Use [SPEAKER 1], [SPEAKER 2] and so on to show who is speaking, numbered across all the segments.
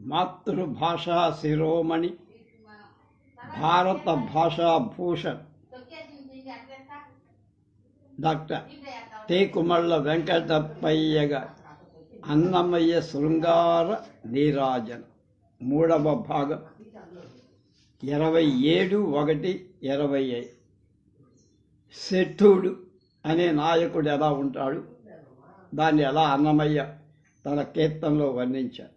[SPEAKER 1] మాతృభాషా శిరోమణి భారత భాషా భూషణ్ డాక్టర్ తేకుమళ్ళ వెంకటప్పయ్యగా వెంకటప్పయ్య అన్నమయ్య శృంగార నీరాజన. మూడవ భాగం. ఇరవై ఏడు ఒకటి ఇరవై ఐదు. శఠుడు అనే నాయకుడు ఎలా ఉంటాడు? దాన్ని ఎలా అన్నమయ్య తన కీర్తనలో వర్ణించారు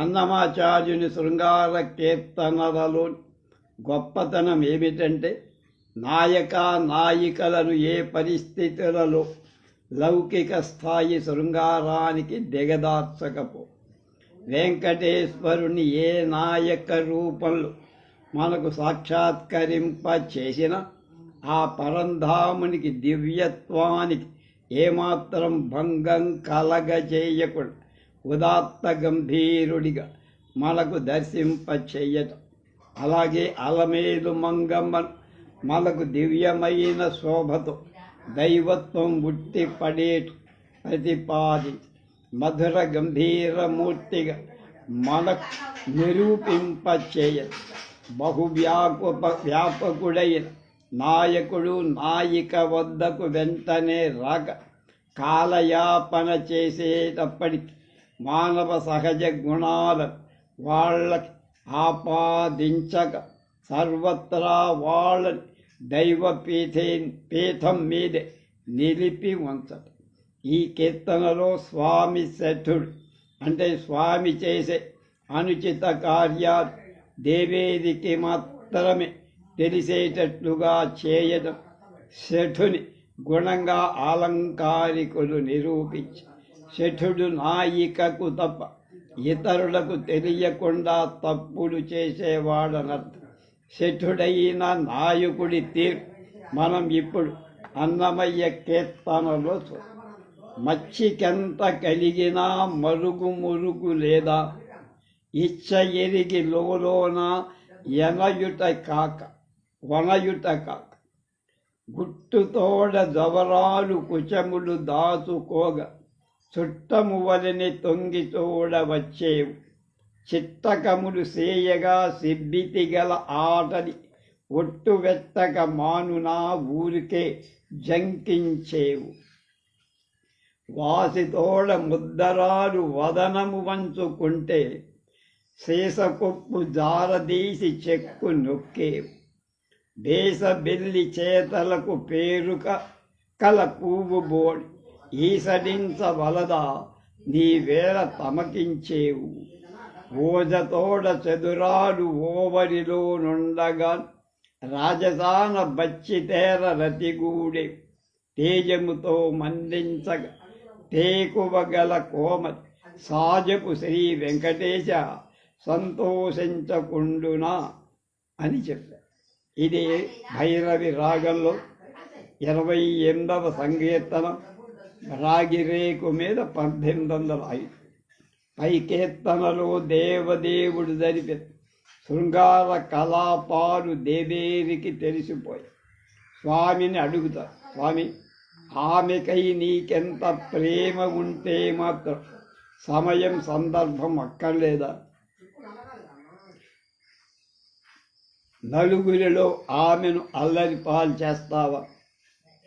[SPEAKER 1] అన్నమాచార్యుని శృంగార కీర్తనలలో గొప్పతనం ఏమిటంటే నాయక నాయికలను ఏ పరిస్థితులలో లౌకిక స్థాయి శృంగారానికి దిగదార్చకపో. వెంకటేశ్వరుని ఏ నాయక రూపంలో మనకు సాక్షాత్కరింప చేసిన ఆ పరంధామునికి దివ్యత్వానికి ఏమాత్రం భంగం కలగజేయకుండా ఉదాత్త గంభీరుడిగా మనకు దర్శింప చెయ్యటం అలాగే అలమేలు మంగమ్మ మనకు దివ్యమైన శోభతో దైవత్వం బుట్టి పడేటు ప్రతిపాది మధుర గంభీరమూర్తిగా మనకు నిరూపింప బహువ్యాప వ్యాపకుడైన నాయకుడు నాయిక వద్దకు వెంటనే రాక కాలయాపన చేసేటప్పటికి మానవ సహజ గుణాలు వాళ్ళకి ఆపాదించక సర్వత్రా వాళ్ళని దైవ పీఠే పీఠం మీదే నిలిపి ఉంచటం ఈ కీర్తనలో స్వామి శఠుడు అంటే స్వామి చేసే అనుచిత కార్యాలు దేవేదికి మాత్రమే తెలిసేటట్లుగా చేయడం శఠుని గుణంగా ఆలంకారికులు నిరూపించి శఠుడు నాయికకు తప్ప ఇతరులకు తెలియకుండా తప్పుడు చేసేవాడనర్థం. శఠుడైన నాయకుడి తీర్పు మనం ఇప్పుడు అన్నమయ్య కీర్తనలో చూ మచ్చికెంత కలిగినా మరుగు మురుగు లేదా? ఇచ్చ ఎరిగి లోన ఎనయుట కాక వనయుట కాక గుట్టుతోడ జవరాలు కుచములు దాచుకోగా చుట్టము వలని తొంగి చూడ వచ్చేవు. చిత్తకములు సేయగా సిబ్బితి గల ఆటని ఒట్టు వెత్తక మానునా ఊరికే జంకించేవు. వాసితోడ ముద్దరాలు వదనము వంచుకుంటే శేషకొప్పు జారదీసి చెక్కు నొక్కేవు. దేశబెల్లి చేతలకు పేరుక కల పువ్వు బోడి. ఈసడించవలదా నీ వేళ తమకించేవు. ఓజతోడ చదురాలు ఓవరిలో నుండగా రాజసాన బచ్చితేర రతిగూడే. తేజముతో మందించగ టేకువగల కోమ సాజపు శ్రీ వెంకటేశ సంతోషించకుండునా అని చెప్పారు. ఇది భైరవి రాగంలో ఇరవై ఎనిమిదవ సంకీర్తనం. రాగిరేకు మీద పద్దెనిమిది వందల ఐదు పై కీర్తనలో దేవదేవుడు జరిపే శృంగార కళాపాలు దేవేరికి తెలిసిపోయి స్వామిని అడుగుతారు స్వామి ఆమెకై నీకెంత ప్రేమ ఉంటే మాత్రం సమయం సందర్భం అక్కర్లేదా? నలుగురిలో ఆమెను అల్లరి పాలు చేస్తావా?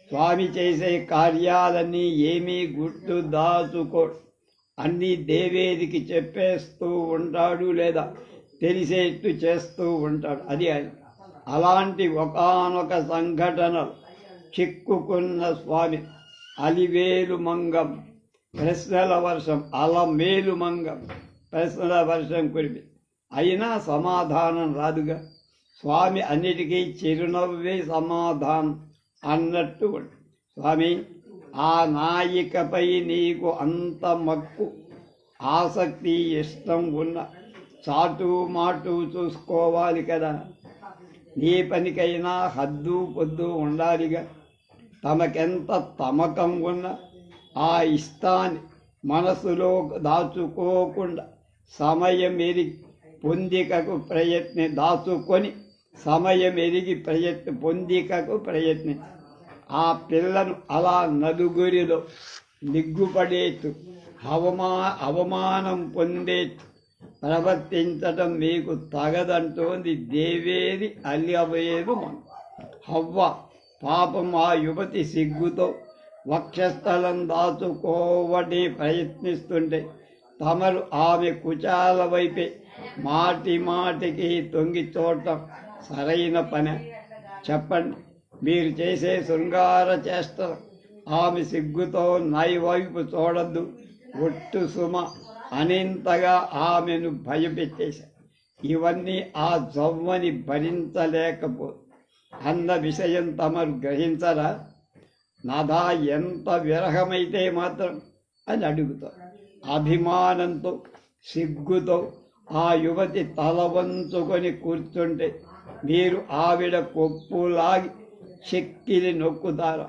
[SPEAKER 1] స్వామి చేసే కార్యాలన్నీ ఏమీ గుర్తు దాచుకో. అన్నీ దేవేదికి చెప్పేస్తూ ఉంటాడు లేదా తెలిసేట్టు చేస్తూ ఉంటాడు. అది ఆయన. అలాంటి ఒకనొక సంఘటన చిక్కుకున్న స్వామి. అలివేలు మంగం. ప్రశ్నల వర్షం. అలమేలు మంగం. ప్రశ్నల వర్షం కురిపి. అయినా సమాధానం రాదుగా. స్వామి అన్నిటికీ చిరునవ్వే సమాధానం అన్నట్టు స్వామి ఆ నాయికపై నీకు అంత మక్కు ఆసక్తి ఇష్టం ఉన్న చాటు మాటు చూసుకోవాలి కదా. నీ పనికైనా హద్దు పొద్దు ఉండాలిగా. తమకెంత తమకం ఉన్న ఆ ఇష్టాన్ని మనసులో దాచుకోకుండా సమయం ఎరిగి పొందికకు ప్రయత్ని దాచుకొని సమయం ఎరిగి ప్రయత్న పొందికకు ప్రయత్ని. ఆ పిల్లను అలా నలుగురిలో నిగ్గుపడేట్టు అవమా అవమానం పొందేట్టు ప్రవర్తించటం మీకు తగదంటోంది దేవేది అల్లవేదు మనం. హవ్వ పాపం ఆ యువతి సిగ్గుతో వక్షస్థలం దాచుకోవని ప్రయత్నిస్తుంటే తమరు ఆమె కుచాల వైపే మాటి మాటికి తొంగి చూడటం సరైన పని. చెప్పండి. మీరు చేసే శృంగార చేష్ట ఆమె సిగ్గుతో నై వైపు చూడద్దు. ఒట్టు సుమ అనింతగా ఆమెను భయపెట్టేశారు ఇవన్నీ ఆ జవ్వని భరించలేకపో. అన్న విషయం తమరు గ్రహించరా? నాదా ఎంత విరహమైతే మాత్రం అని అడుగుతారు అభిమానంతో సిగ్గుతో ఆ యువతి తల వంచుకొని కూర్చుంటే మీరు ఆవిడ కొప్పులాగి చెక్కిలి నొక్కుతారా.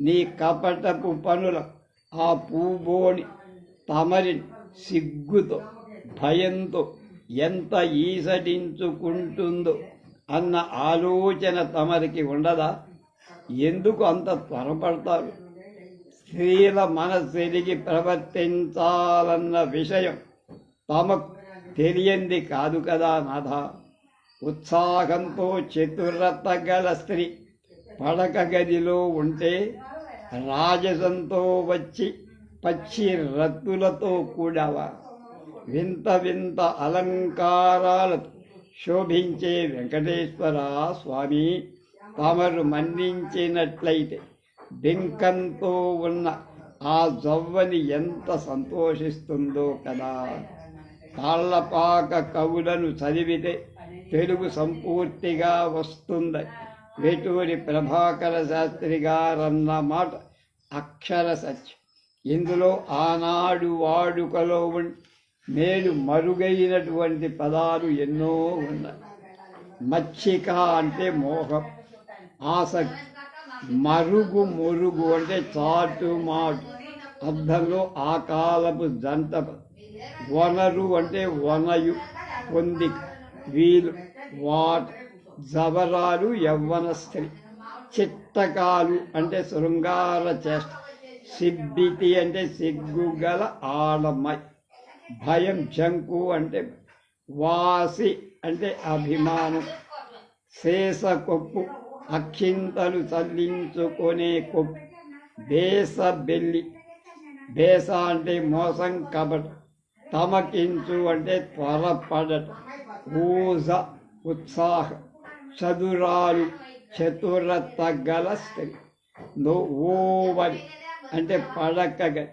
[SPEAKER 1] నీ కపటపు పనుల ఆ పూబోని తమరి సిగ్గుతో భయంతో ఎంత ఈసటించుకుంటుందో అన్న ఆలోచన తమరికి ఉండదా? ఎందుకు అంత త్వరపడతారు? స్త్రీల మనసెరిగి ప్రవర్తించాలన్న విషయం తమకు తెలియంది కాదు కదా నాథ? ఉత్సాహంతో చతురత గల స్త్రీ పడక గదిలో ఉంటే రాజసంతో వచ్చి పచ్చి రత్తులతో కూడావా. వింత వింత అలంకారాలతో శోభించే వెంకటేశ్వర స్వామి తమరు మన్నించినట్లయితే బింకంతో ఉన్న ఆ జవ్వని ఎంత సంతోషిస్తుందో కదా. తాళ్ళపాక కవులను చదివితే తెలుగు సంపూర్తిగా వస్తుంది. వేటూరి ప్రభాకర శాస్త్రి గారన్న మాట అక్షర సత్యం ఇందులో ఆనాడు వాడుకలో మేలు మరుగైనటువంటి పదాలు ఎన్నో ఉన్నాయి. మచ్చిక అంటే మోహం ఆసక్తి మరుగు మురుగు అంటే చాటు మాటు. అర్థంలో ఆ కాలపు జంట వనరు అంటే వనయు పొందిక వీలు వాట్ జవరాలు యవ్వన స్త్రీ చిత్తకాలు అంటే శృంగార చేష్ట. సిబ్బితి అంటే సిగ్గుగల ఆడమై. భయం జంకు అంటే వాసి అంటే అభిమానం. శేష కొప్పు అక్షింతలు చల్లించుకునే కొప్పు. బేస బెల్లి. బేస అంటే మోసం కబట. తమకించు అంటే త్వరపడట. ఊజ ఉత్సాహ చదురాలు చతురత గల స్త్రీ ఓవరి అంటే పడక గది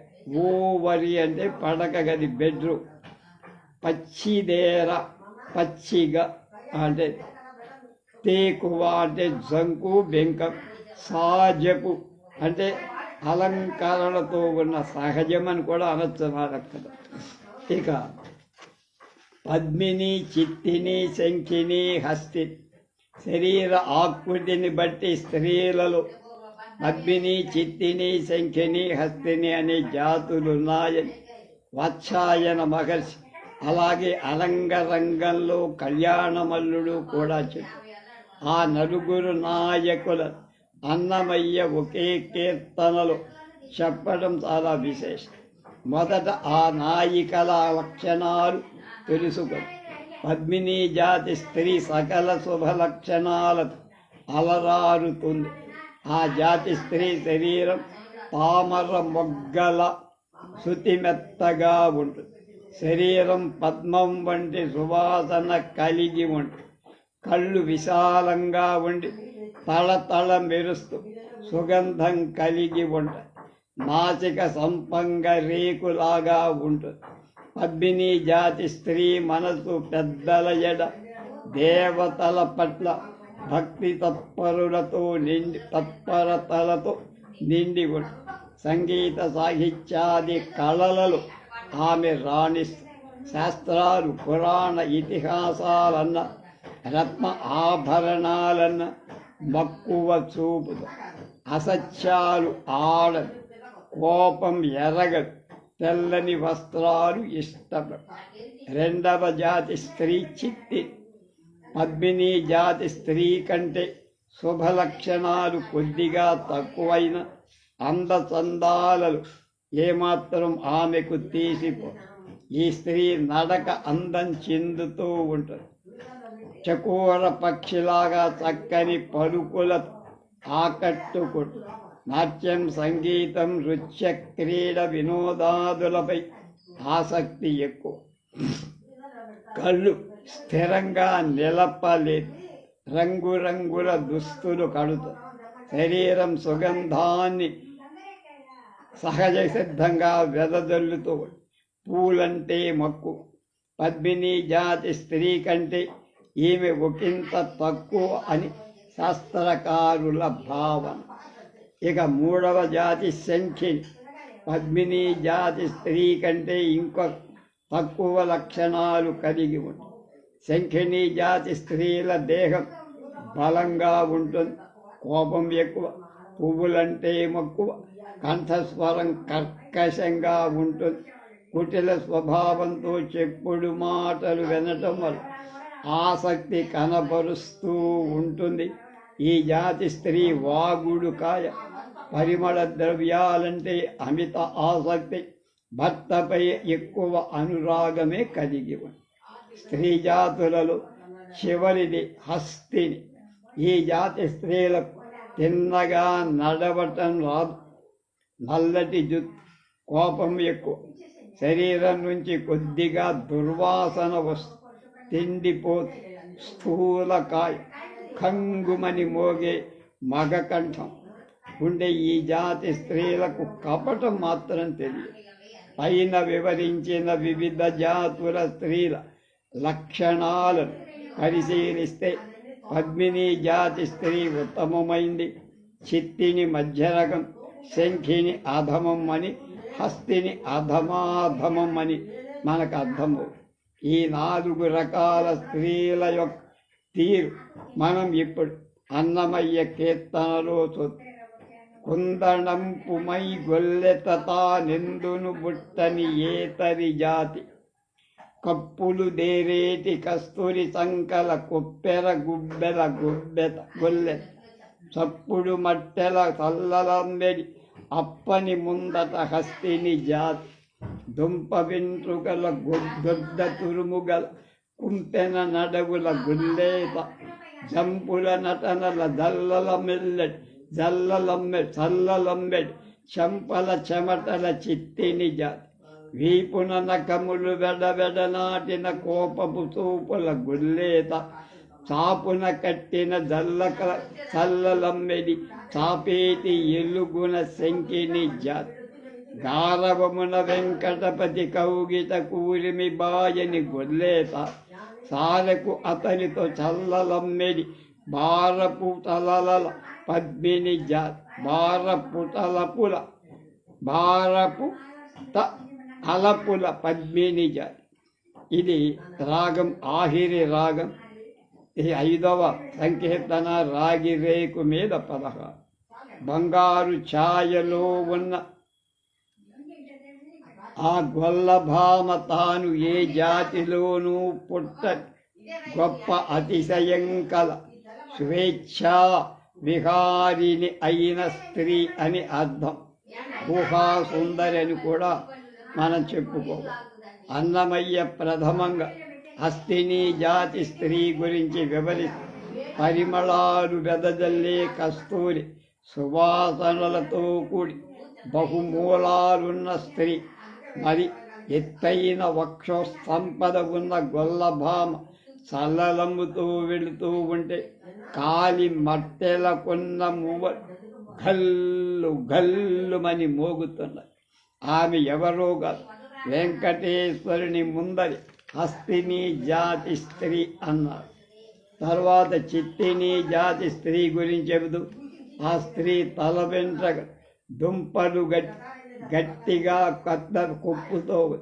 [SPEAKER 1] ఓవరి అంటే పడక గది బెడ్రూమ్ పచ్చిదేర పచ్చిగా అంటే తేకువ అంటే జంకు బెంకం సాజపు అంటే అలంకరణతో ఉన్న సహజం అని కూడా అనొచ్చు అక్కడ ఇక పద్మిని చిత్తిని శంఖిని హస్తి. శరీర ఆకృతిని బట్టి స్త్రీలలో పద్మిని చిత్తిని శంఖిని హస్తిని అనే జాతులున్నాయని వాత్సాయన మహర్షి. అలాగే అలంగరంగంలో కళ్యాణమల్లుడు కూడా చెప్పారు ఆ నలుగురు నాయకుల అన్నమయ్య ఒకే కీర్తనలో చెప్పడం చాలా విశేషం. మొదట ఆ నాయికల లక్షణాలు తెలుసుకో పద్మిని జాతి స్త్రీ సకల శుభ లక్షణాలతో అలరారుతుంది. ఆ జాతి స్త్రీ శరీరం తామర మొగ్గల శుతిమెత్తగా ఉంటుంది శరీరం పద్మం వంటి సువాసన కలిగి ఉంటుంది కళ్ళు విశాలంగా ఉండి తళతళ మెరుస్తూ సుగంధం కలిగి ఉంటాయి నాసిక సంపంగ రేకులాగా ఉంటుంది పద్మిని జాతి స్త్రీ మనసు పెద్దల ఎడ దేవతల పట్ల భక్తి తత్పరులతో నిండి తత్పరతలతో నిండి సంగీత సాహిత్యాది కళలలో ఆమె రాణి శాస్త్రాలు పురాణ ఇతిహాసాలన్న రత్న ఆభరణాలన్న మక్కువ చూపుదు అసత్యాలు ఆడ కోపం ఎరగదు తెల్లని వస్త్రాలు ఇష్టపడు రెండవ జాతి స్త్రీ చిత్తి పద్మిని జాతి స్త్రీ కంటే శుభ లక్షణాలు కొద్దిగా తక్కువైన అందచందాలలు ఏమాత్రం ఆమెకు తీసిపో. ఈ స్త్రీ నడక అందం చెందుతూ ఉంటుంది. చకోర పక్షిలాగా చక్కని పలుకుల ఆకట్టుకుంటుంది. నాట్యం సంగీతం నృత్య క్రీడ వినోదాదులపై ఆసక్తి ఎక్కువ కళ్ళు స్థిరంగా నిలపలేదు రంగురంగుల దుస్తులు కడుతూ శరీరం సుగంధాన్ని సహజ సిద్ధంగా వెదజల్లుతూ పూలంటే మక్కు పద్మిని జాతి స్త్రీ కంటే ఈమె ఒకంత తక్కువ అని శాస్త్రకారుల భావన ఇక మూడవ జాతి శంఖిని పద్మిని జాతి స్త్రీ కంటే ఇంకొక తక్కువ లక్షణాలు కలిగి ఉంటుంది సంఖ్యని జాతి స్త్రీల దేహం బలంగా ఉంటుంది. కోపం ఎక్కువ. పువ్వులంటే మక్కువ. కంఠస్వరం కర్కశంగా ఉంటుంది. కుటిల స్వభావంతో చెప్పుడు మాటలు వినటం వల్ల ఆసక్తి కనబరుస్తూ ఉంటుంది. ఈ జాతి స్త్రీ వాగుడు కాయ. పరిమళ ద్రవ్యాలంటే అమిత ఆసక్తి. భర్తపై ఎక్కువ అనురాగమే కలిగి ఉంది. స్త్రీ జాతులలో చివరిది హస్తిని. ఈ జాతి స్త్రీలకు తిన్నగా నడవటం రాదు. నల్లటి జుత్తు కోపం ఎక్కువ. శరీరం నుంచి కొద్దిగా దుర్వాసన వస్తు తిండిపోతు స్థూలకాయ. కంగుమని మోగే మగకంఠం. ఉండే ఈ జాతి స్త్రీలకు కపటం మాత్రం తెలియదు. పైన వివరించిన వివిధ జాతుల స్త్రీల లక్షణాలను పరిశీలిస్తే పద్మిని జాతి స్త్రీ ఉత్తమమైంది. చిత్తిని మధ్యరకం శంఖిని అధమం అని హస్తిని అధమాధమం అని మనకు అర్థము ఈ నాలుగు రకాల స్త్రీల యొక్క తీరు మనం ఇప్పుడు అన్నమయ్య కీర్తనలో చూ- కుందణంపుమై గొల్లెతతా నిందును బుట్టని ఏతరి జాతి కప్పులు దేరేటి కస్తూరి సంకల కొప్పెర గుబ్బెల గుబ్బెత గొల్లె చప్పుడు మట్టెల తల్లలంబెడి అప్పని ముందట హస్తిని జాతి దుంప వెంట్రుకల గొడ్డ తురుముగల కుంపెన నడవుల గుల్లేత జంపుల నటనల దల్లల మెల్లటి జల్లలమ్మె చల్లలమ్మెడి చెంపల చెమటల చిత్తిని జాతి వీపున నకములు వెడవెడ నాటిన కోపపు చూపుల గుల్లేత చాపున కట్టిన జల్లక చల్లలమ్మెడి చాపేటి ఎలుగున శంకిని జాతి గారవమున వెంకటపతి కౌగిత కూరిమి బాయని గొల్లేత సారకు అతనితో చల్లలమ్మెడి బారపు తలల పద్మిని జాతి బారపు తలపుల బారపు త అలపుల పద్మిని జాతి ఇది రాగం ఆహిరి రాగం. ఈ ఐదవ సంకీర్తన రాగి రేకు మీద పదహారు బంగారు ఛాయలో ఉన్న ఆ గొల్లభామ తాను ఏ జాతిలోనూ పుట్ట గొప్ప అతిశయం కల. స్వేచ్ఛా విహారిని అయిన స్త్రీ అని అర్థం. ఊహా సుందరి అని కూడా మనం చెప్పుకోవాలి అన్నమయ్య ప్రథమంగా హస్తిని జాతి స్త్రీ గురించి వివరి పరిమళాలు వెదజల్లే కస్తూరి సువాసనలతో కూడి బహుమూలాలున్న స్త్రీ. మరి ఎత్తైన వక్షో సంపద ఉన్న గొల్లభామ చల్లలమ్ముతూ వెళుతూ ఉంటే కాలి మట్టెల కొన్న మూవ గల్లు గల్లుమని మోగుతున్నది. ఆమె ఎవరో కాదు. వెంకటేశ్వరుని ముందరి హస్తిని జాతి స్త్రీ అన్నారు. తర్వాత చిత్తిని జాతి స్త్రీ గురించి చెబుతూ ఆ స్త్రీ తల వెంట్రక దుంపలు గట్టి గట్టిగా కొత్త కొప్పుతో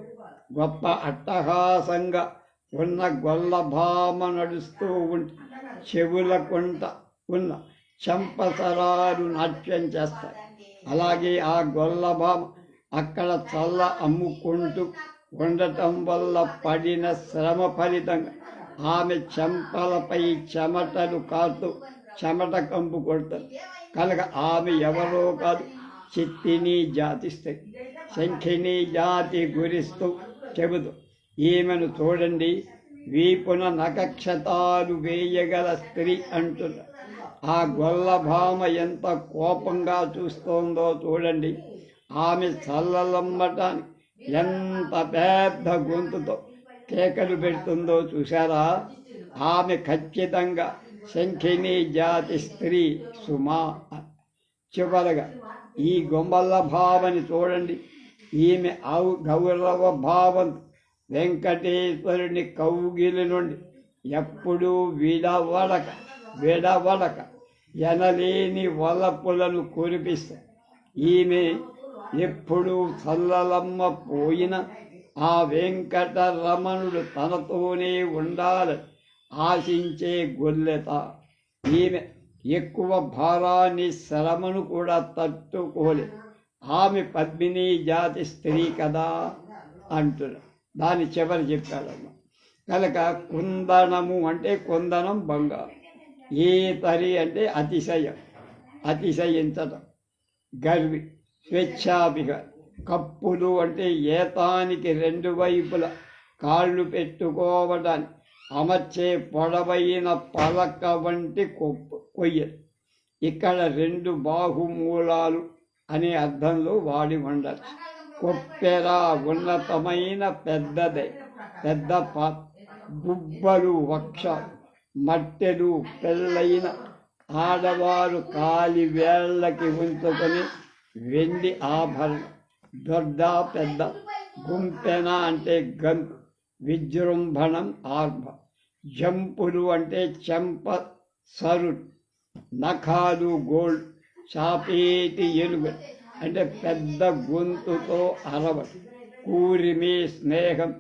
[SPEAKER 1] గొప్ప అట్టహాసంగా ఉన్న గొల్లభామ నడుస్తూ ఉంటే చెవుల కొంట ఉన్న చంపసరాలు నాట్యం చేస్తాయి అలాగే ఆ గొల్లభామ అక్కడ చల్ల అమ్ముకుంటూ ఉండటం వల్ల పడిన శ్రమ ఫలితంగా ఆమె చెంపలపై చెమటలు కాతూ చెమట కంపు కొడతారు. కనుక ఆమె ఎవరో కాదు చిత్తిని జాతిస్తాయి శంఖిని జాతి గురిస్తూ చెబుతూ ఈమెను చూడండి. వీపున నకక్షతాలు వేయగల స్త్రీ అంటున్న. ఆ గొల్లభామ ఎంత కోపంగా చూస్తోందో చూడండి. ఆమె చల్లలమ్మటానికి ఎంత పెద్ద గొంతుతో కేకలు పెడుతుందో చూసారా ఆమె ఖచ్చితంగా శంఖిని జాతి స్త్రీ సుమా. చివరగా ఈ గొంబల్ల భావని చూడండి. ఈమె ఔ గౌరవ భావం వెంకటేశ్వరుని కౌగిలి నుండి ఎప్పుడూ విడవడక విడవడక ఎనలేని వలపులను కురిపిస్తా ఈమె ఎప్పుడూ చల్లలమ్మ పోయిన ఆ వెంకటరమణుడు తనతోనే ఉండాలని ఆశించే గొల్లెత. ఈమె ఎక్కువ భారాన్ని శ్రమను కూడా తట్టుకోలే. ఆమె పద్మిని జాతి స్త్రీ కదా అంటున్నారు దాని చివరి చెప్పాడమ్మ కనుక కుందనము అంటే కుందనం బంగారం. ఈతరి అంటే అతిశయం. అతిశయించటం. గర్వి స్వేచ్ఛాభిగ. కప్పులు అంటే ఏతానికి రెండు వైపుల కాళ్ళు పెట్టుకోవడానికి అమర్చే పొడవైన పలక వంటి కొప్పు కొయ్యలు ఇక్కడ రెండు బాహుమూలాలు అనే అర్థంలో వాడి ఉండచ్చు కొప్పెర ఉన్నతమైన పెద్దదే. పెద్ద గుబ్బలు వక్ష మట్టెలు పెళ్ళైన ఆడవారు కాలి వేళ్ళకి ఉంచుకొని వెండి ఆభరణ. దొడ్డ పెద్ద గుంపెన అంటే గం విజృంభణం ఆర్భ. జంపులు అంటే చెంప సరు నఖాలు గోల్డ్ చాపేటి ఎలుగు అంటే పెద్ద గొంతుతో అరవ కూరిమి స్నేహం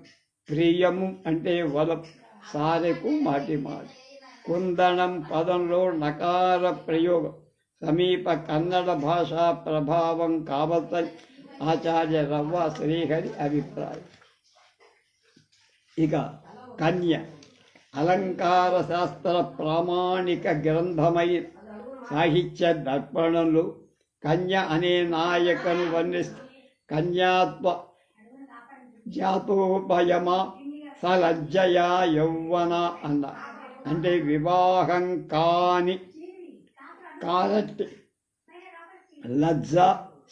[SPEAKER 1] ప్రియము అంటే వలం సారెకు మాటి మాటి. కుందనం పదంలో నకార ప్రయోగం. సమీప కన్నడ భాషా ప్రభావం కావచ్చని ఆచార్య రవ్వ శ్రీహరి అభిప్రాయం. ఇక కన్య. అలంకార శాస్త్ర ప్రామాణిక గ్రంథమై సాహిత్య దర్పణలు కన్య అనే నాయకను వర్ణిస్తూ కన్యాత్వ జాతోపయమ సలజ్జయా యౌవన అన్న. అంటే వివాహం కాని కానట్టి లజ్జ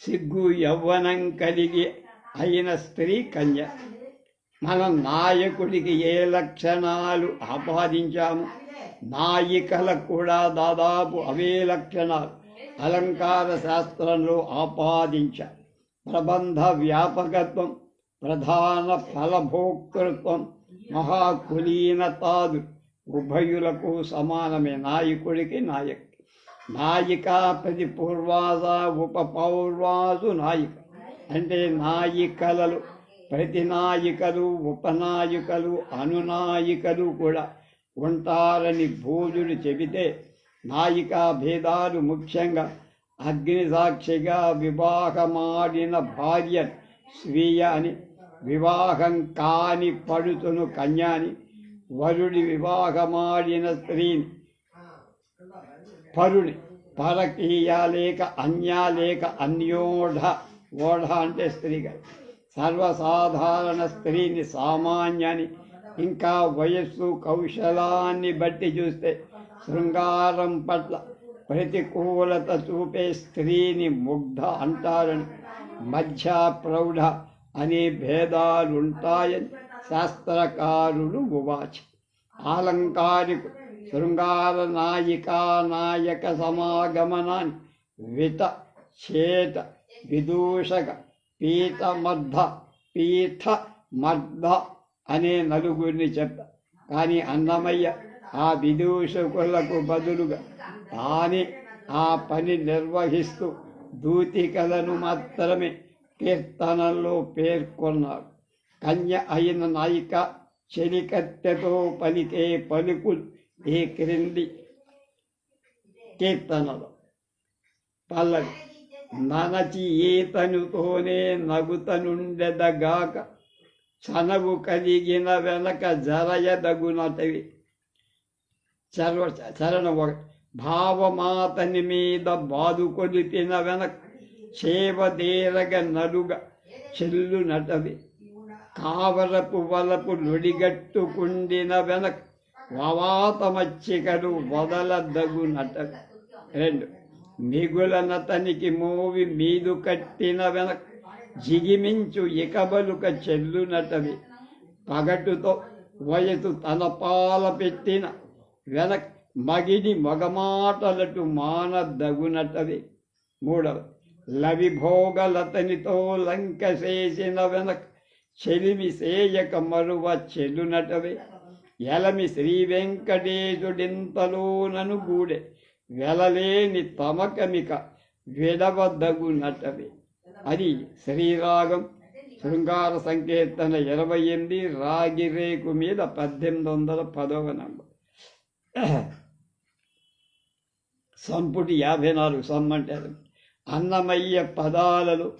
[SPEAKER 1] సిగ్గు యవ్వనం కలిగి అయిన స్త్రీ కన్య. మనం నాయకుడికి ఏ లక్షణాలు ఆపాదించాము? నాయికలకు కూడా దాదాపు అవే లక్షణాలు. అలంకార శాస్త్రంలో ఆపాదించ ప్రబంధ వ్యాపకత్వం ప్రధాన ఫలభోక్తృత్వం మహాకులీనతాదు. ఉభయులకు సమానమే నాయకుడికి నాయక్ నాయిక ప్రతి పూర్వాద ఉప పౌర్వాసు నాయిక. అంటే నాయికలలు ప్రతి నాయికలు ఉపనాయికలు అనునాయికలు కూడా ఉంటారని భోజుడు చెబితే నాయికా భేదాలు ముఖ్యంగా అగ్ని సాక్షిగా వివాహమాడిన భార్య స్వీయ అని వివాహం కాని పడుతును కన్యాని వరుడి వివాహమాడిన స్త్రీని. పరుని పరకీయ లేక అన్యా లేక అన్యోఢ ఓఢ అంటే స్త్రీగా. సర్వసాధారణ స్త్రీని సామాన్యాన్ని ఇంకా వయస్సు కౌశలాన్ని బట్టి చూస్తే శృంగారం పట్ల ప్రతికూలత చూపే స్త్రీని ముగ్ధ అంటారని మధ్య ప్రౌఢ అనే భేదాలుంటాయని శాస్త్రకారులు ఉవాచ. ఆలంకారికు శృంగార నాయికా నాయక సమాగమనాన్ని విత చేత విదూషక పీతమర్ధ పీఠ మర్ధ అనే నలుగురిని చెప్ప. కానీ అన్నమయ్య ఆ విదూషకులకు బదులుగా తానే ఆ పని నిర్వహిస్తూ దూతికలను మాత్రమే కీర్తనల్లో పేర్కొన్నారు. కన్య అయిన నాయిక చెలికత్తెతో పలికే పలుకులు ఈ క్రింది కీర్తనలు. పల్లవి ననచి ఈతనుతోనే నగుతనుండెదగాక చనవు కలిగిన వెనక జరయదగునటవి. చరవ చరణ భావమాతని మీద బాదుకొలిపిన వెనక్ వెనక చేవదేరగ నలుగ చెల్లు నటవి కావరపు వలపు నుడిగట్టుకుండిన వెనక వవాతమచ్చికలు వదలదగు నటవి రెండు మిగులనతనికి మోవి మీదు కట్టిన వెనక జిగిమించు ఇకబలుక చెల్లునటవి పగటుతో వయసు తన పాల పెట్టిన వెనక్ మగిని మగమాటలటు మానదగునటవి మూడవ లవిభోగలతనితో లంక చేసిన వెనక్ చెలిమి సేయక మరువ చెల్లునటవే. ఎలమి శ్రీ వెంకటేశుడింతలోనను గూడె వెలలేని తమకమిక విడవదగునటవే. అది శ్రీరాగం శృంగార సంకీర్తన ఇరవై ఎనిమిది రాగిరేకు మీద పద్దెనిమిది వందల పదవ నంబర్. సంపుటి యాభై నాలుగు సమ్మంటారు. అన్నమయ్య పదాలలో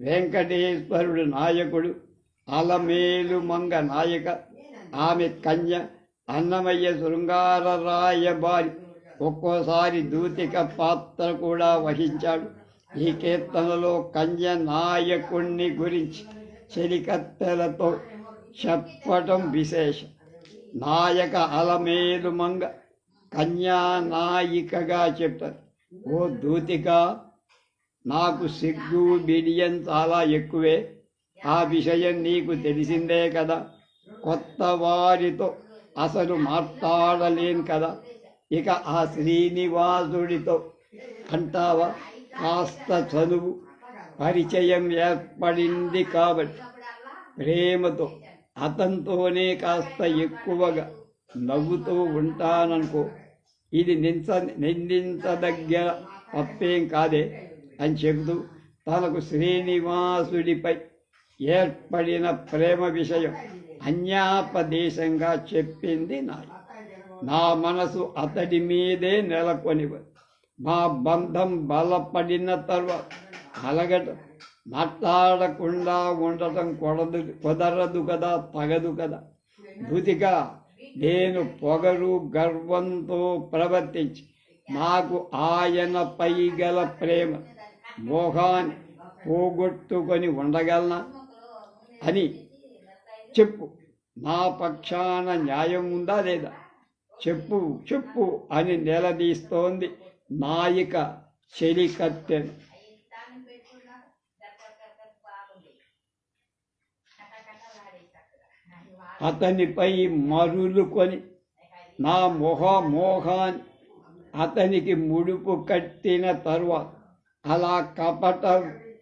[SPEAKER 1] వెంకటేశ్వరుడు నాయకుడు అలమేలు మంగ నాయక ఆమె కన్య అన్నమయ్య శృంగార రాయబారి ఒక్కోసారి దూతిక పాత్ర కూడా వహించాడు. ఈ కీర్తనలో కన్య నాయకుణ్ణి గురించి చెలికత్తెలతో చెప్పటం విశేషం. నాయక అలమేలు మంగ కన్యా నాయికగా చెప్పారు ఓ దూతిక నాకు సిగ్గు బిడియం చాలా ఎక్కువే. ఆ విషయం నీకు తెలిసిందే కదా. కొత్త వారితో అసలు మాట్లాడలేను కదా. ఇక ఆ శ్రీనివాసుడితో అంటావా? కాస్త చదువు పరిచయం ఏర్పడింది కాబట్టి ప్రేమతో అతనితోనే కాస్త ఎక్కువగా నవ్వుతూ ఉంటాననుకో ఇది నించ నిందించదగ్గ తప్పేం కాదే అని చెబుతూ తనకు శ్రీనివాసుడిపై ఏర్పడిన ప్రేమ విషయం అన్యాపదేశంగా చెప్పింది నాయ నా మనసు అతడి మీదే నెలకొనివ మా బంధం బలపడిన తర్వాత అలగటం మాట్లాడకుండా ఉండటం కొడదు కుదరదు కదా తగదు కదా. బుదిగా నేను పొగరు గర్వంతో ప్రవర్తించి నాకు ఆయనపై గల ప్రేమ మోహాన్ని పోగొట్టుకొని ఉండగలనా? అని చెప్పు. నా పక్షాన న్యాయం ఉందా లేదా? చెప్పు చెప్పు అని నిలదీస్తోంది నాయిక చెలికత్తెను. అతనిపై మరులుకొని నా మొహ మోహాన్ని అతనికి ముడుపు కట్టిన తరువాత అలా కపట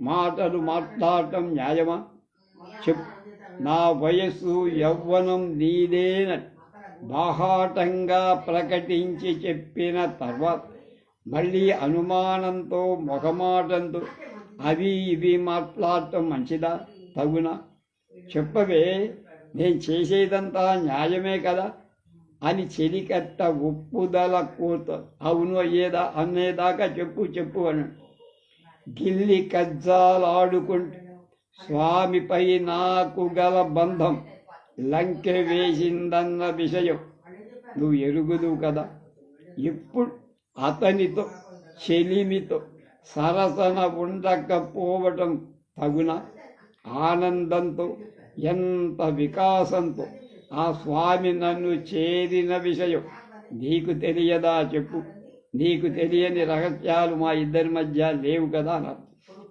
[SPEAKER 1] మాటలు మాట్లాడటం న్యాయమా? చెప్పు. నా వయస్సు యవ్వనం నీదేనని బాహాటంగా ప్రకటించి చెప్పిన తర్వాత మళ్ళీ అనుమానంతో మొహమాటంతో అవి ఇవి మాట్లాడటం మంచిదా? తగునా? చెప్పవే. నేను చేసేదంతా న్యాయమే కదా అని చెలికట్ట ఒప్పుదల కూత అవును అయ్యేదా అనేదాకా చెప్పు చెప్పు అని గిల్లి కజ్జాలాడుకుంటూ స్వామిపై నాకు గల బంధం లంకె వేసిందన్న విషయం. నువ్వు ఎరుగుదు కదా. ఇప్పుడు అతనితో చెలిమితో సరసన ఉండకపోవటం తగున? ఆనందంతో ఎంత వికాసంతో ఆ స్వామి నన్ను చేరిన విషయం నీకు తెలియదా చెప్పు. నీకు తెలియని రహస్యాలు మా ఇద్దరి మధ్య లేవు కదా అన్నారు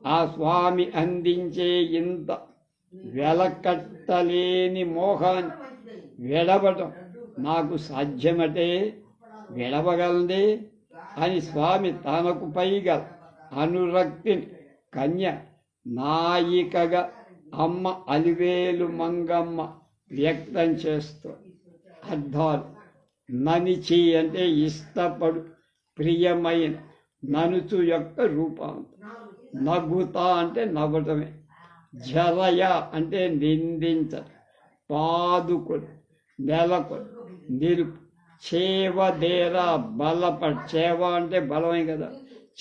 [SPEAKER 1] ఆ స్వామి అందించే ఇంత వెలకట్టలేని మోహాన్ని విడవటం నాకు సాధ్యమటే విడవగలదే అని స్వామి తనకు పైగా అనురక్తిని కన్య నాయికగా అమ్మ అలివేలు మంగమ్మ వ్యక్తం చేస్తూ అర్థాలు ననిచి అంటే ఇష్టపడు ప్రియమైన ననుచు యొక్క రూపాంతం నగుత అంటే నవ్వటమే. జరయ అంటే నిందించ పాదుకుడు నెలకొడు నిలుపు. చేవదేర బలపడు చేవ అంటే బలమే కదా.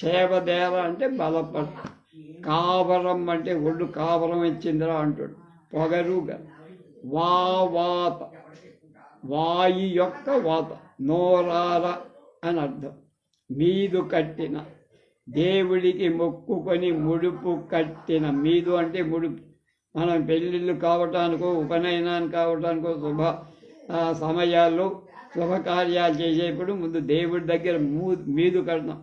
[SPEAKER 1] చేవదేర అంటే బలపడు. కావరం అంటే ఒళ్ళు కావరం ఇచ్చిందిరా అంటాడు. పొగరుగా. వా వాత. వాయి యొక్క వాత. నోరార అని అర్థం. మీదు కట్టిన. దేవుడికి మొక్కుకొని ముడుపు కట్టిన. మీదు అంటే ముడుపు. మనం పెళ్ళిళ్ళు కావటానికో ఉపనయనాన్ని కావటానికో శుభ సమయాల్లో శుభకార్యాలు చేసేప్పుడు ముందు దేవుడి దగ్గర మూ మీదు కడతాం.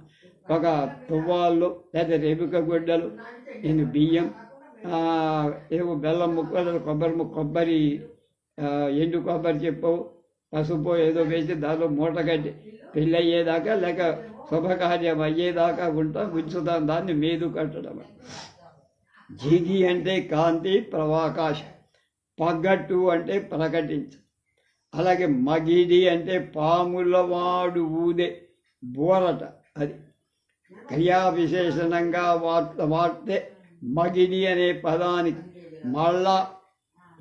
[SPEAKER 1] ఒక తువ్వాళ్ళు లేదా రేపుక గుడ్డలు నేను బియ్యం ఏవో బెల్లం ముక్కలు కొబ్బరి ముక్క కొబ్బరి ఎండు కొబ్బరి చెప్పు పసుపు ఏదో వేసి దానిలో మూట కట్టి పెళ్ళి అయ్యేదాకా లేక శుభకార్యం అయ్యేదాకా ఉంటా ఉంచుతాం దాన్ని మీదు కట్టడం జిగి అంటే కాంతి ప్రవాకాశం పగ్గట్టు అంటే ప్రకటించు. అలాగే మగిడి అంటే పాముల వాడు ఊదే బోరట అది. క్రియా విశేషణంగా వార్త వాడితే మగిడి అనే పదానికి మళ్ళా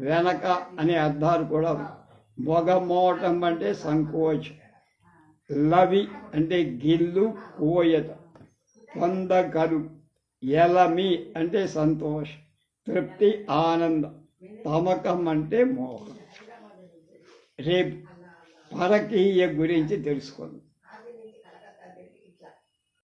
[SPEAKER 1] వెనక అనే అర్థాలు కూడా మొగమోటం అంటే సంకోచం. లవి అంటే గిల్లు కోయత. పొందగలు. ఎలమి అంటే సంతోషం. తృప్తి ఆనందం. తమకం అంటే మోహం. రేపు పరకీయ గురించి తెలుసుకుందాం.